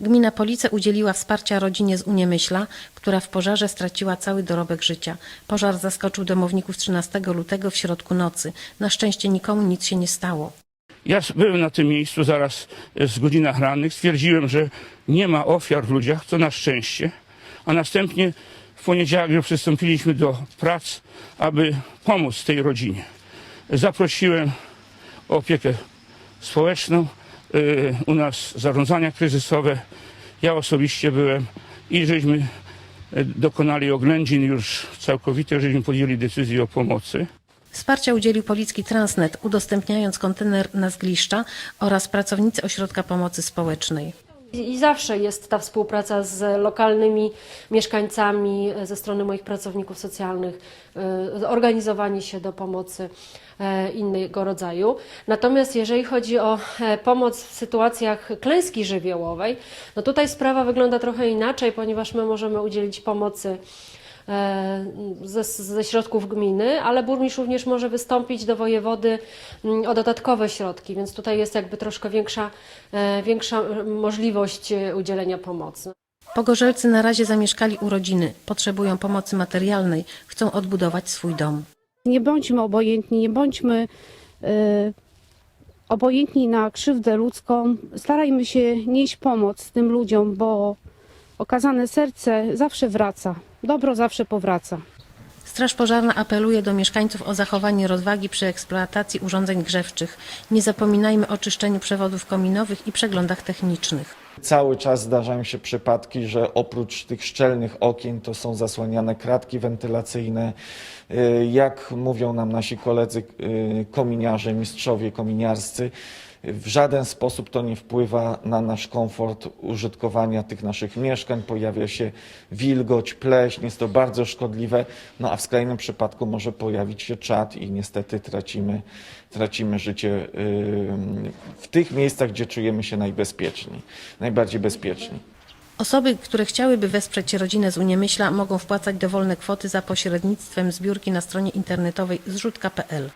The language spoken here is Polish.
Gmina Police udzieliła wsparcia rodzinie z Uniemyśla, która w pożarze straciła cały dorobek życia. Pożar zaskoczył domowników 13 lutego w środku nocy. Na szczęście nikomu nic się nie stało. Ja byłem na tym miejscu zaraz e, z godzinach rannych. Stwierdziłem, że nie ma ofiar w ludziach, co na szczęście. A następnie w poniedziałek przystąpiliśmy do prac, aby pomóc tej rodzinie. Zaprosiłem opiekę społeczną, u nas zarządzania kryzysowe. Ja osobiście byłem i żeśmy e, dokonali oględzin już całkowite, żeśmy podjęli decyzję o pomocy. Wsparcia udzielił Policki Transnet, udostępniając kontener na zgliszcza oraz pracownicy Ośrodka Pomocy Społecznej. I zawsze jest ta współpraca z lokalnymi mieszkańcami, e, ze strony moich pracowników socjalnych, e, organizowanie się do pomocy e, innego rodzaju. Natomiast jeżeli chodzi o pomoc w sytuacjach klęski żywiołowej, no tutaj sprawa wygląda trochę inaczej, ponieważ my możemy udzielić pomocy ze, ze środków gminy, ale burmistrz również może wystąpić do wojewody mm, o dodatkowe środki, więc tutaj jest jakby troszkę większa, e, większa e, możliwość e, udzielenia pomocy. Pogorzelcy na razie zamieszkali u rodziny, potrzebują pomocy materialnej, chcą odbudować swój dom. Nie bądźmy obojętni, nie bądźmy e, obojętni na krzywdę ludzką. Starajmy się nieść pomoc tym ludziom, bo okazane serce zawsze wraca. Dobro zawsze powraca. Straż Pożarna apeluje do mieszkańców o zachowanie rozwagi przy eksploatacji urządzeń grzewczych. Nie zapominajmy o czyszczeniu przewodów kominowych i przeglądach technicznych. Cały czas zdarzają się przypadki, że oprócz tych szczelnych okien to są zasłaniane kratki wentylacyjne. Y, Jak mówią nam nasi koledzy y, kominiarze, mistrzowie kominiarscy, w żaden sposób to nie wpływa na nasz komfort użytkowania tych naszych mieszkań. Pojawia się wilgoć, pleśń, jest to bardzo szkodliwe, no a w skrajnym przypadku może pojawić się czad i niestety tracimy, tracimy życie w tych miejscach, gdzie czujemy się najbezpieczniej, najbardziej bezpieczni. Osoby, które chciałyby wesprzeć rodzinę z Uniemyśla mogą wpłacać dowolne kwoty za pośrednictwem zbiórki na stronie internetowej zrzutka.pl.